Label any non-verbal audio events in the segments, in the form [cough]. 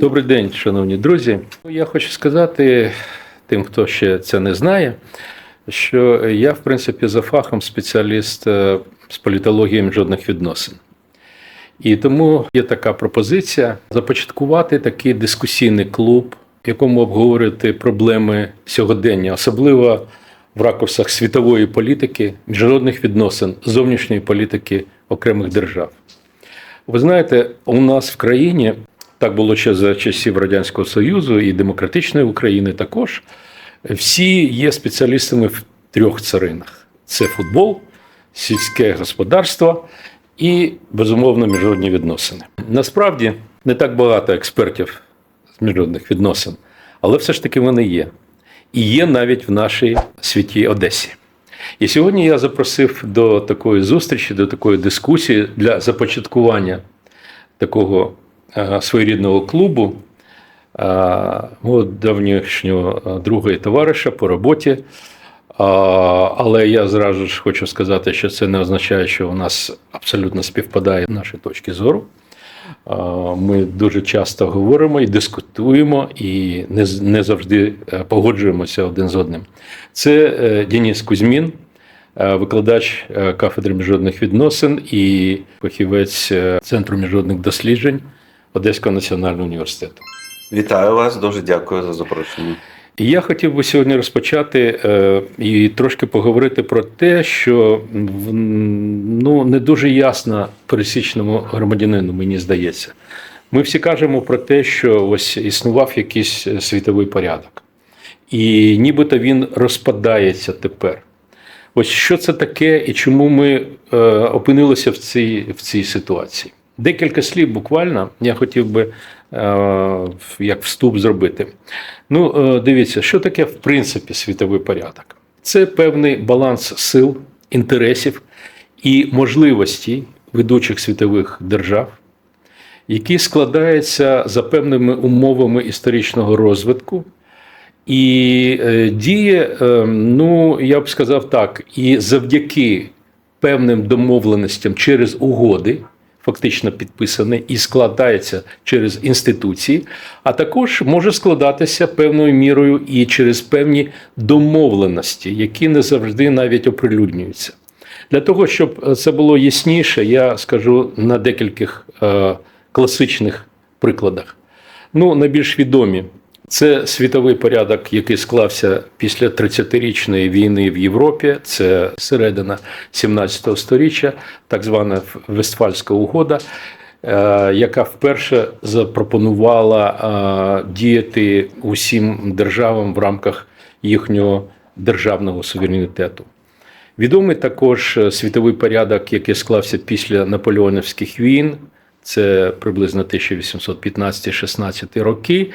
Добрий день, шановні друзі. Я хочу сказати тим, хто ще це не знає, що я, в принципі, за фахом спеціаліст е, з політології міжнародних відносин. І тому є така пропозиція започаткувати такий дискусійний клуб, в якому обговорювати проблеми сьогодення, особливо в ракурсах світової політики, міжнародних відносин, зовнішньої політики окремих держав. Ви знаєте, у нас в країні так було ще за часів Радянського Союзу і демократичної України також. Всі є спеціалістами в трьох царинах: це футбол, сільське господарство і, безумовно, міжнародні відносини. Насправді не так багато експертів з міжнародних відносин, але все ж таки вони є. І є навіть в нашій святій Одесі. І сьогодні я запросив до такої зустрічі, до такої дискусії для започаткування такого своєрідного клубу е, мого давнішнього е, друга і товариша по роботі. Але я зразу ж хочу сказати, що це не означає, що у нас абсолютно співпадає наші точки зору. Ми дуже часто говоримо і дискутуємо, і не, завжди е, погоджуємося один з одним. Це е, Деніс Кузьмін, е, викладач е, кафедри міжнародних відносин і фахівець е, Центру міжнародних досліджень Одеського національного університету. Вітаю вас, дуже дякую за запрошення. Я хотів би сьогодні розпочати е, і трошки поговорити про те, що ну, не дуже ясно пересічному громадянину, мені здається. Ми всі кажемо про те, що ось існував якийсь світовий порядок, і нібито він розпадається тепер. Ось що це таке і чому ми е, опинилися в цій, в цій ситуації? Декілька слів буквально я хотів би е, як вступ зробити. Ну, е, дивіться, що таке в принципі світовий порядок? Це певний баланс сил, інтересів і можливостей ведучих світових держав, який складається за певними умовами історичного розвитку. І е, діє, ну я б сказав так, і завдяки певним домовленостям через угоди, фактично підписані, і складається через інституції, а також може складатися певною мірою і через певні домовленості, які не завжди навіть оприлюднюються. Для того, щоб це було ясніше, я скажу на декількох е, класичних прикладах. Ну, найбільш відомі це світовий порядок, який склався після 30-річної війни в Європі. Це середина 17-го століття, так звана Вестфальська угода, е, яка вперше запропонувала е, діяти усім державам в рамках їхнього державного суверенітету. Відомий також світовий порядок, який склався після наполеонівських війн, це приблизно 1815-16 роки,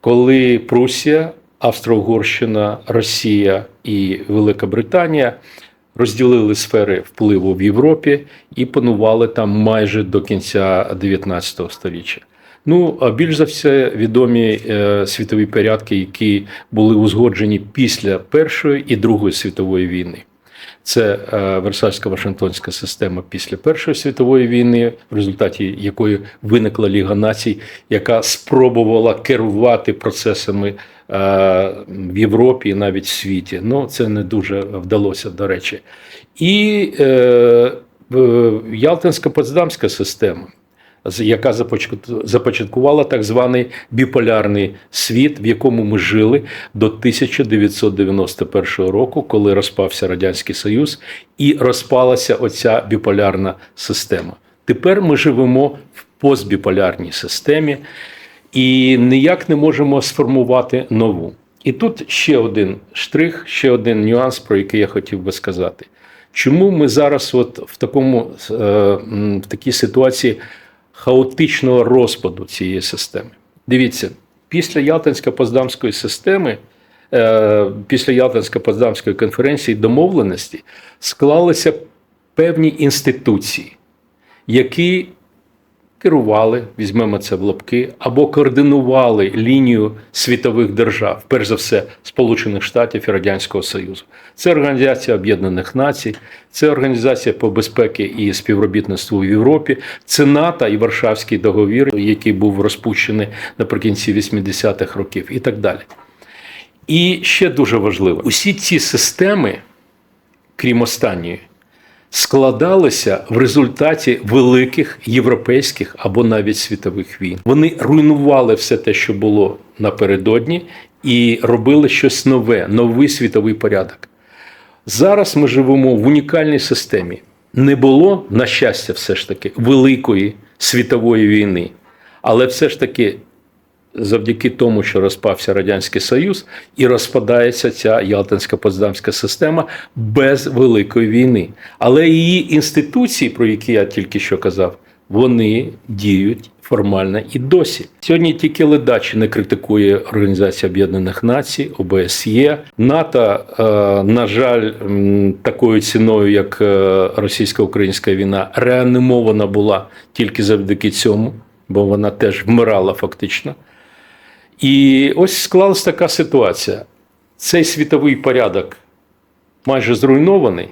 коли Прусія, Австро-Угорщина, Росія і Велика Британія розділили сфери впливу в Європі і панували там майже до кінця 19 століття. Ну, а більш за все відомі е, світові порядки, які були узгоджені після Першої і Другої світової війни. Це е, Версальська Вашингтонська система після Першої світової війни, в результаті якої виникла Ліга націй, яка спробувала керувати процесами е, в Європі і навіть в світі. Ну, це не дуже вдалося, до речі. І е, е, Ялтинська Потсдамська система яка започаткувала так званий біполярний світ, в якому ми жили до 1991 року, коли розпався Радянський Союз, і розпалася оця біполярна система. Тепер ми живемо в постбіполярній системі і ніяк не можемо сформувати нову. І тут ще один штрих, ще один нюанс, про який я хотів би сказати. Чому ми зараз, от в такому е, в такій ситуації хаотичного розпаду цієї системи? Дивіться, після Ялтинсько-Поздамської системи, е, після Ялтинсько-Поздамської конференції домовленості склалися певні інституції, які керували, візьмемо це в лапки, або координували лінію світових держав, перш за все, Сполучених Штатів і Радянського Союзу. Це Організація Об'єднаних Націй, це Організація по безпеці і співробітництву в Європі, це НАТО і Варшавський договір, який був розпущений наприкінці 80-х років, і так далі. І ще дуже важливо: усі ці системи, крім останньої, складалися в результаті великих європейських або навіть світових війн. Вони руйнували все те, що було напередодні, і робили щось нове, новий світовий порядок. Зараз ми живемо в унікальній системі. Не було, на щастя, все ж таки, великої світової війни, але все ж таки. Завдяки тому, що розпався Радянський Союз, і розпадається ця Ялтинська Потсдамська система без великої війни. Але її інституції, про які я тільки що казав, вони діють формально і досі. Сьогодні тільки ледачі не критикує Організація Об'єднаних Націй, ОБСЄ. НАТО, е, на жаль, такою ціною, як е, російсько-українська війна, реанімована була тільки завдяки цьому, бо вона теж вмирала фактично. І ось склалась така ситуація. Цей світовий порядок майже зруйнований,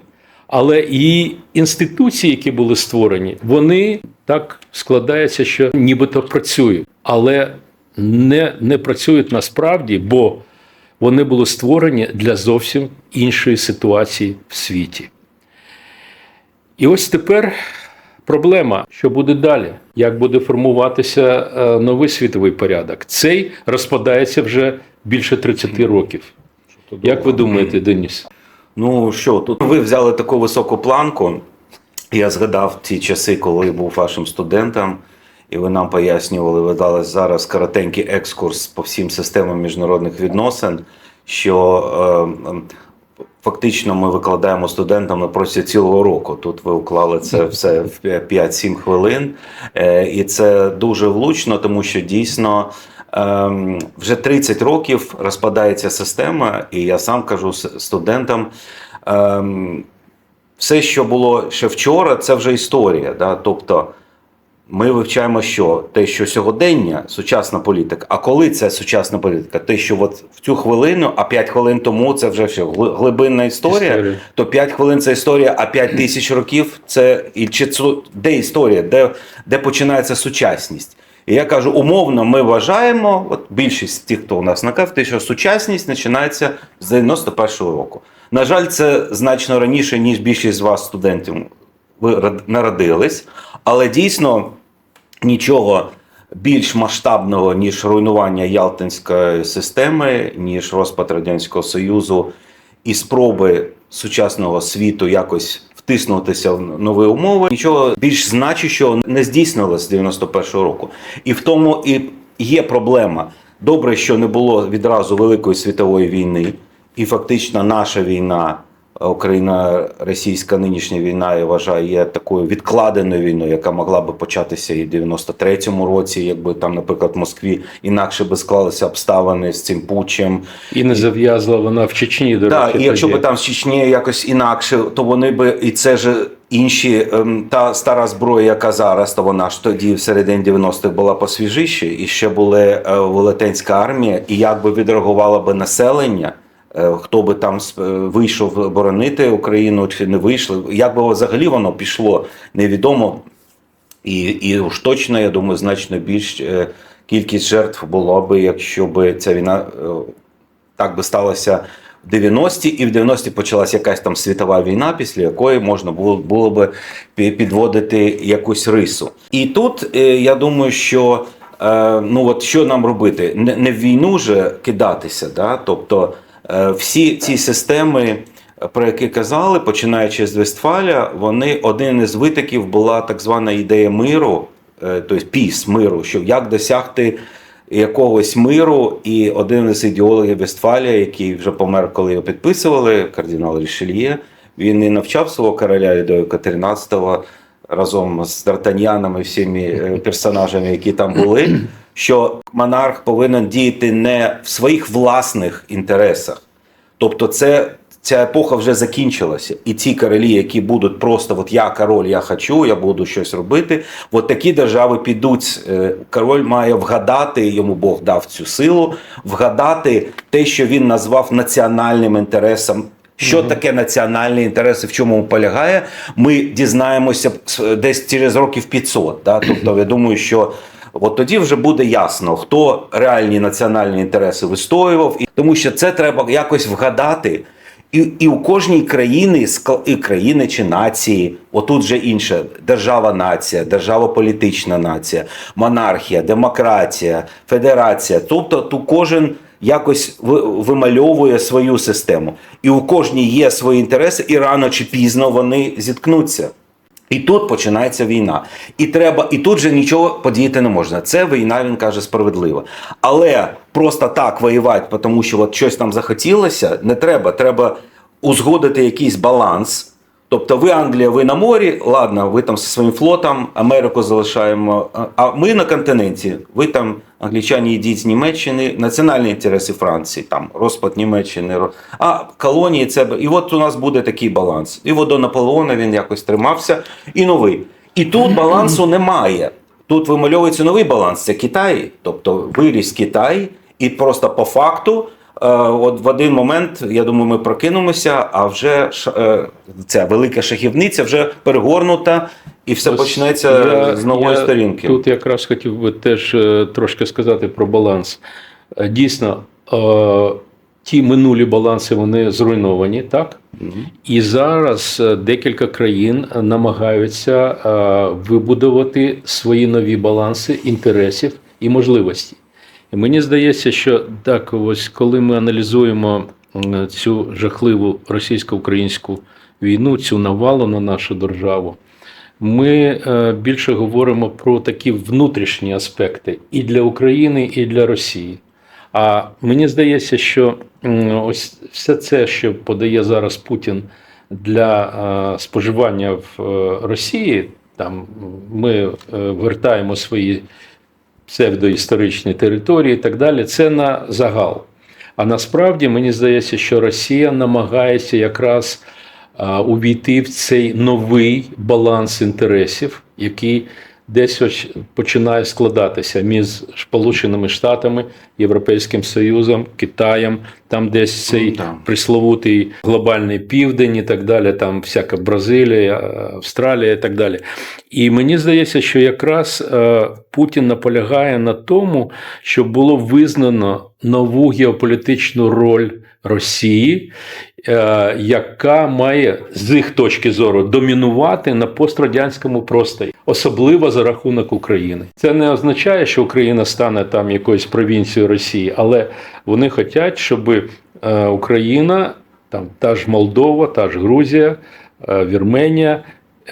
але і інституції, які були створені, вони так складається, що нібито працюють, але не, не працюють насправді, бо вони були створені для зовсім іншої ситуації в світі. І ось тепер проблема, що буде далі, як буде формуватися е, новий світовий порядок. Цей розпадається вже більше 30 років. Як ви думаєте, Деніс? Ну що, тут ви взяли таку високу планку. Я згадав ті часи, коли був вашим студентом, і ви нам пояснювали, ви дали зараз коротенький екскурс по всім системам міжнародних відносин, що е, фактично ми викладаємо студентам на протязі цілого року. Тут ви уклали це все в 5-7 хвилин. Е, і це дуже влучно, тому що дійсно. Ем, Вже 30 років розпадається система, і я сам кажу студентам. ем, Все, що було ще вчора, це вже історія. Да? Тобто ми вивчаємо, що те, що сьогодення, сучасна політика. А коли це сучасна політика? Те, що от в цю хвилину, а 5 хвилин тому це вже все глибинна історія, Історія. то 5 хвилин це історія, а 5 [clears throat] тисяч років це і чи це де історія, де, де починається сучасність. І я кажу, умовно, ми вважаємо, от більшість тих, хто у нас на кафедрі, що сучасність починається з 91-го року. На жаль, це значно раніше, ніж більшість з вас, студентів, ви народились, але дійсно нічого більш масштабного, ніж руйнування Ялтинської системи, ніж розпад Радянського Союзу і спроби сучасного світу якось втиснутися в нові умови. Нічого більш значущого не здійснилось з 91-го року. І в тому і є проблема. Добре, що не було відразу Великої світової війни, і фактично наша війна. Україно-російська нинішня війна, я вважаю, є такою відкладеною війною, яка могла би початися і в 93-му році, якби там, наприклад, в Москві інакше би склалися обставини з цим путчем. І не зав'язла вона в Чечні, до Так, речі. і якщо би там з Чечні якось інакше, то вони би і це ж інші ем, та стара зброя, яка зараз, то вона ж тоді в середині 90-х була посвіжіше, і ще була е, велетенська армія, і як би відреагувало би населення. Е, Хто би там е, вийшов боронити Україну чи не вийшли, як би взагалі воно пішло, невідомо. І, і уж точно, я думаю, значно більш е, кількість жертв було би, якщо б ця війна так би сталося в 90-ті, і в 90-ті почалася якась там світова війна, після якої можна було, було би підводити якусь рису. І тут я думаю, що ну от що нам робити? Не, не в війну же кидатися, да? тобто всі ці системи. Про які казали, починаючи з Вестфаля, вони один із витоків була так звана ідея миру, е, тобто піс миру, що як досягти якогось миру, і один із ідеологів Вестфалія, який вже помер, коли його підписували, кардинал Рішельє, він і навчав свого короля Людовика XIII разом з Д'Артаньяном і всіми е, персонажами, які там були, що монарх повинен діяти не в своїх власних інтересах. Тобто, це ця епоха вже закінчилася. І ці королі, які будуть просто от я король, я хочу, я буду щось робити. От такі держави підуть. Е, Король має вгадати, йому Бог дав цю силу, вгадати те, що він назвав національним інтересом. Що таке національний інтерес і в чому полягає, ми дізнаємося десь через років 500. Да? Тобто, я думаю, що от тоді вже буде ясно, хто реальні національні інтереси вистоював, і тому що це треба якось вгадати. І, і у кожній країни, і країни чи нації, отут же інше: держава нація, держава політична нація, монархія, демократія, федерація. Тобто тут кожен якось вимальовує свою систему. І у кожній є свої інтереси, і рано чи пізно вони зіткнуться. І тут починається війна. І треба, і тут же нічого подіяти не можна. Це війна, він каже, справедлива. Але просто так воювати, тому що от щось там захотілося, не треба. Треба узгодити якийсь баланс. Тобто, ви Англія, ви на морі, ладно, ви там зі своїм флотом, Америку залишаємо. а- ми на континенті. Ви там, англічані, йдіть з Німеччини, національні інтереси Франції, там розпад Німеччини, а колонії це. І от у нас буде такий баланс. І до Наполеона він якось тримався, і новий. І тут балансу немає. Тут вимальовується новий баланс це Китай, тобто виріс Китай, і просто по факту. Е, От в один момент, я думаю, ми прокинемося, а вже е, ця велика шахівниця вже перегорнута, і все Ось почнеться я- з нової я сторінки. Тут якраз хотів би теж е, трошки сказати про баланс. Дійсно, ті минулі баланси вони зруйновані, так? І зараз декілька країн намагаються вибудувати свої нові баланси інтересів і можливості. І мені здається, що так, ось коли ми аналізуємо цю жахливу російсько-українську війну, цю навалу на нашу державу, ми е, більше говоримо про такі внутрішні аспекти і для України, і для Росії. А мені здається, що ось все це, що подає зараз Путін для е, споживання в е, Росії, там ми вертаємо свої псевдоісторичні території і так далі, це на загал. А насправді мені здається, що Росія намагається якраз увійти в цей новий баланс інтересів, який десь ось починає складатися між Сполученими Штатами, Європейським Союзом, Китаєм, там десь цей Да. присловутий глобальний південь і так далі, там всяка Бразилія, Австралія і так далі. І мені здається, що якраз е, Путін наполягає на тому, щоб було визнано нову геополітичну роль Росії, е, яка має з їх точки зору домінувати на пострадянському просторі, особливо за рахунок України. Це не означає, що Україна стане там якоюсь провінцією Росії, але вони хочуть, щоб е, Україна, там та ж Молдова, та ж Грузія, е, Вірменія.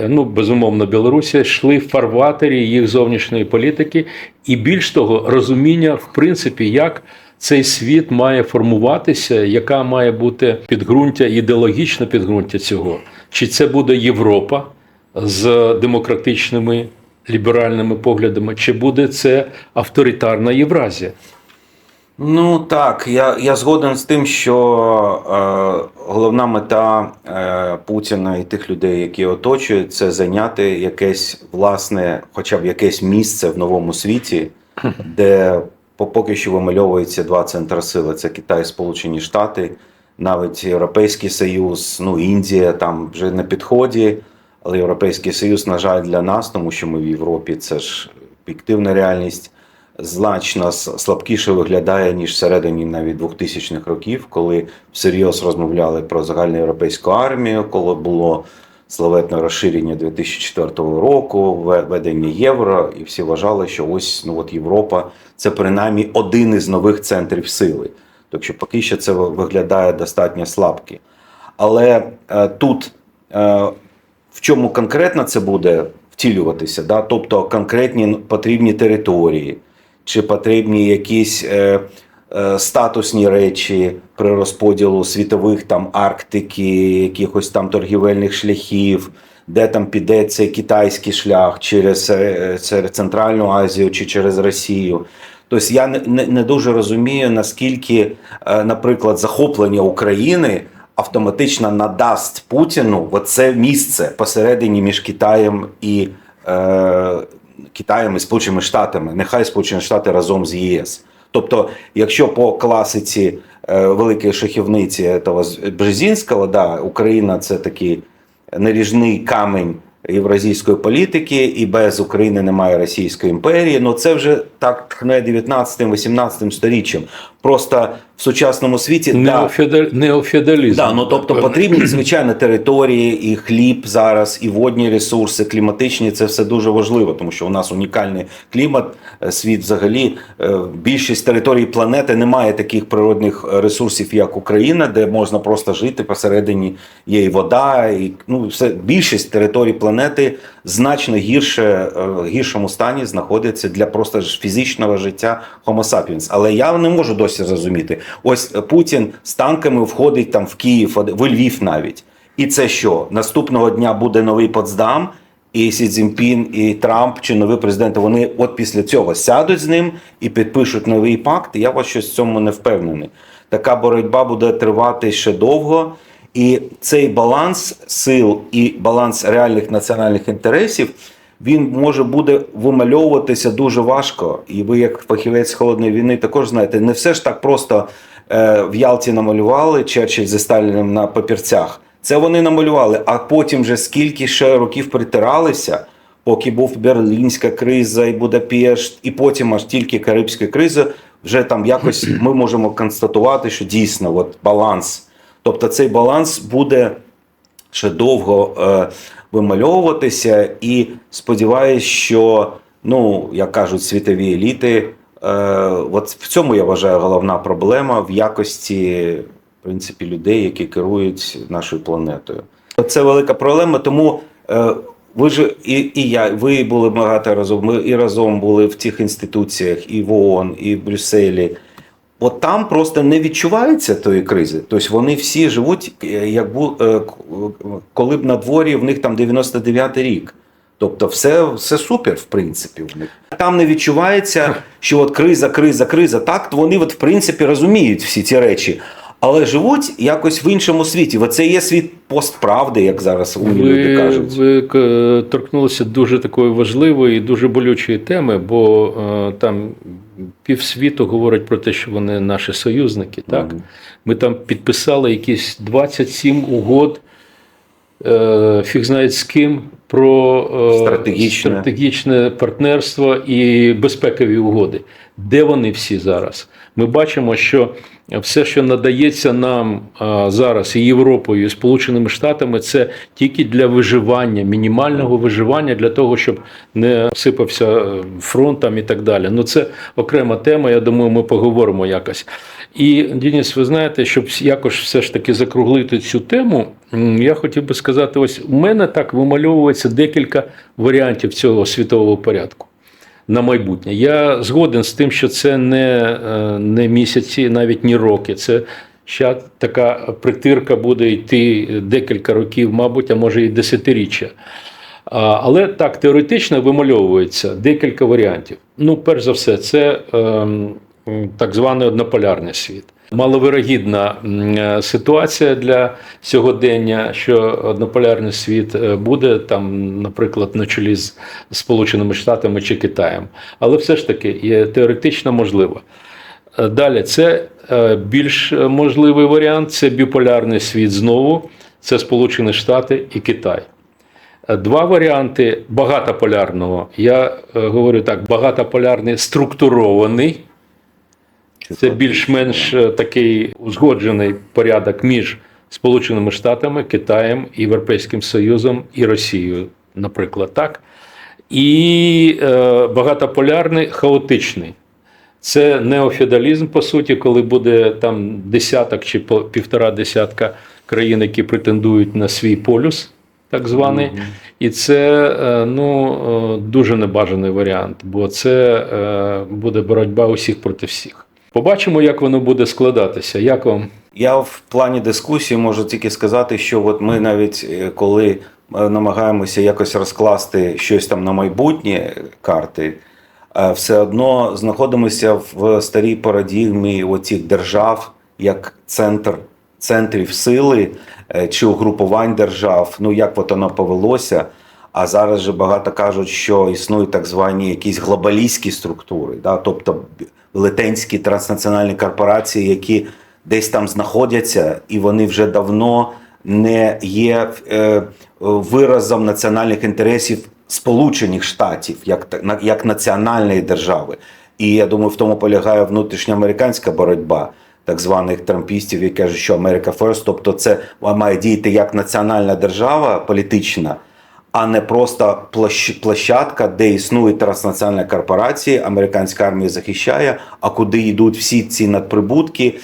Ну, безумовно, Білорусія йшли в фарватері їх зовнішньої політики, і більш того, розуміння, в принципі, як цей світ має формуватися, яка має бути підґрунтя, ідеологічне підґрунтя цього. Чи це буде Європа з демократичними ліберальними поглядами, чи буде це авторитарна Євразія? Ну так, я, я згоден з тим, що е, головна мета е, Путіна і тих людей, які оточують, це зайняти якесь власне, хоча б якесь місце в новому світі, де поки що вимальовується два центри сили: це Китай, Сполучені Штати, навіть Європейський Союз, ну Індія там вже на підході. Але Європейський Союз, на жаль, для нас, тому що ми в Європі, це ж об'єктивна реальність значно слабкіше виглядає, ніж всередині навіть 2000-х років, коли всерйоз розмовляли про загальноєвропейську армію, коли було славетне розширення 2004 року, ве- введення євро, і всі вважали, що ось ну от Європа це принаймні один із нових центрів сили. Так що поки що це виглядає достатньо слабкі. Але е, тут е, в чому конкретно це буде втілюватися, да? тобто конкретні потрібні території, чи потрібні якісь е, статусні речі при розподілу світових там Арктики, якихось там торгівельних шляхів, де там піде цей китайський шлях через, е, Центральну Азію чи через Росію. Тобто я не дуже розумію, наскільки, е, наприклад, захоплення України автоматично надасть Путіну оце місце посередині між Китаєм і е, Китаєм і Сполученими Штатами. Нехай Сполучені Штати разом з ЄС. Тобто, якщо по класиці е, великої шахівниці того Бжезінського, да, Україна це такий наріжний камень євразійської політики, і без України немає Російської імперії. Ну це вже так тхне 19-18 сторіччям. Просто в сучасному світі да, Неофеодаль... Неофеодалізм. Да, ну тобто потрібні звичайно території, і хліб зараз, і водні ресурси, кліматичні це все дуже важливо, тому що у нас унікальний клімат. е, Світ взагалі е, більшість територій планети немає таких природних ресурсів, як Україна, де можна просто жити посередині є і вода, і ну все більшість територій планети значно гірше е, гіршому стані знаходиться для просто фізичного життя Homo sapiens. Але я не можу досі зрозуміти. Ось Путін з танками входить там в Київ, в Львів навіть. І це що? Наступного дня буде новий Потсдам, і Сі Цзіньпін, і Трамп чи новий президент. Вони от після цього сядуть з ним і підпишуть новий пакт. Я вас щось в цьому не впевнений. Така боротьба буде тривати ще довго. І цей баланс сил і баланс реальних національних інтересів він може буде вимальовуватися дуже важко. І ви, як фахівець холодної війни, також знаєте, не все ж так просто е, в Ялті намалювали Черчилль зі Сталіним на папірцях. Це вони намалювали, а потім вже скільки ще років притиралися, поки був Берлінська криза і Будапешт, і потім аж тільки Карибська криза, вже там якось ми можемо констатувати, що дійсно от баланс. Тобто цей баланс буде ще довго е, вимальовуватися, і сподіваюся, що, ну, як кажуть світові еліти, е, от в цьому я вважаю головна проблема в якості в принципі, людей, які керують нашою планетою. Це велика проблема, тому е, ви ж і, і я, ви були багато разом. Ми і разом були в тих інституціях, і в ООН, і в Брюсселі. От там просто не відчувається тої кризи. Тобто вони всі живуть, е, як бу, е, коли б на дворі в них там 99-й рік. Тобто, все, все супер, в принципі, в них. Там не відчувається, що от криза, криза, криза. Так, вони, от, в принципі, розуміють всі ці речі, але живуть якось в іншому світі. Оце є світ постправди, як зараз умні люди кажуть. ви торкнулися дуже такої важливої і дуже болючої теми, бо е, там півсвіту говорить про те, що вони наші союзники. Так? Мгм. Ми там підписали якісь 27 угод, е, фіг знає з ким, про е, Стратегічне. стратегічне партнерство і безпекові угоди. Де вони всі зараз? Ми бачимо, що все, що надається нам зараз і Європою, і Сполученими Штатами, це тільки для виживання, мінімального виживання для того, щоб не сипався е, фронт там і так далі. Ну це окрема тема. Я думаю, ми поговоримо якось. І Дініс, ви знаєте, щоб якось все ж таки закруглити цю тему, я хотів би сказати: ось у мене так вимальовується декілька варіантів цього світового порядку на майбутнє. Я згоден з тим, що це не, е, не місяці, навіть не роки. Це ще така притирка буде йти декілька років, мабуть, а може і десятиріччя. Але так теоретично вимальовується декілька варіантів. Ну, перш за все, це ем, так званий однополярний світ. Маловирогідна е, ситуація для сьогодення, що однополярний світ е, буде там, наприклад, на чолі з Сполученими Штатами чи Китаєм. Але все ж таки є теоретично можливо. Е, Далі, це більш можливий варіант це біполярний світ знову, це Сполучені Штати і Китай. Два варіанти багатополярного. Я говорю так: багатополярний структурований. Це більш-менш е, такий узгоджений порядок між Сполученими Штатами, Китаєм, Європейським Союзом і Росією, наприклад, так. І е, багатополярний хаотичний. Це неофеодалізм, по суті, коли буде там десяток чи півтора десятка країн, які претендують на свій полюс, так званий. І це е, ну, е, дуже небажаний варіант, бо це буде боротьба усіх проти всіх. Побачимо, як воно буде складатися. Як вам? Я в плані дискусії можу тільки сказати, що от ми навіть е, коли е, намагаємося якось розкласти щось там на майбутнє карти, е, все одно знаходимося в старій парадігмі оцих держав як центр центрів сили чи угрупувань держав. Ну як от воно повелося. А зараз же багато кажуть, що існують так звані якісь глобалістські структури, да? тобто велетенські транснаціональні корпорації, які десь там знаходяться, і вони вже давно не є е, виразом національних інтересів Сполучених Штатів як, як національної держави. І я думаю, в тому полягає внутрішньоамериканська боротьба так званих трампістів, які кажуть, що Америка Ферст, тобто це має діяти як національна держава політична, а не просто площадка, де існують транснаціональні корпорації, американська армія захищає, а куди йдуть всі ці надприбутки,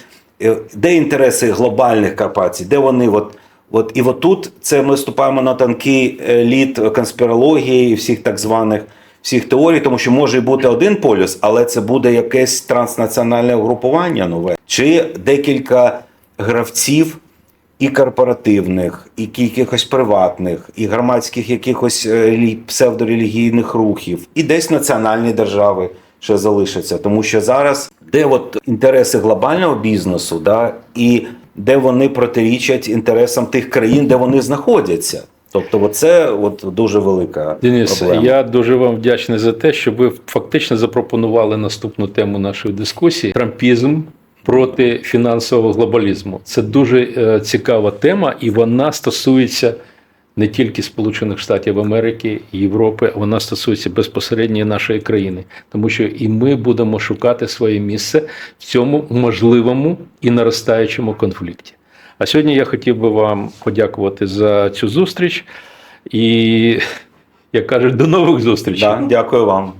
Е, де інтереси глобальних корпорацій, де вони от. От і от тут це ми вступаємо на тонкий е, лід конспірології і всіх так званих всіх теорій, тому що може бути один полюс, але це буде якесь транснаціональне угрупування нове, чи декілька гравців і корпоративних, і якихось приватних, і громадських якихось е, псевдорелігійних рухів, і десь національні держави ще залишаться. Тому що зараз де от інтереси глобального бізнесу, да, і де вони протирічать інтересам тих країн, де вони знаходяться. Тобто, це от дуже велика Денис, проблема. я дуже вам вдячний за те, що ви фактично запропонували наступну тему нашої дискусії: трампізм проти фінансового глобалізму. Це дуже е, цікава тема, і вона стосується не тільки Сполучених Штатів Америки Європи, вона стосується безпосередньо нашої країни, тому що і ми будемо шукати своє місце в цьому можливому і наростаючому конфлікті. А сьогодні я хотів би вам подякувати за цю зустріч і, як кажуть, до нових зустрічей. Да, дякую вам.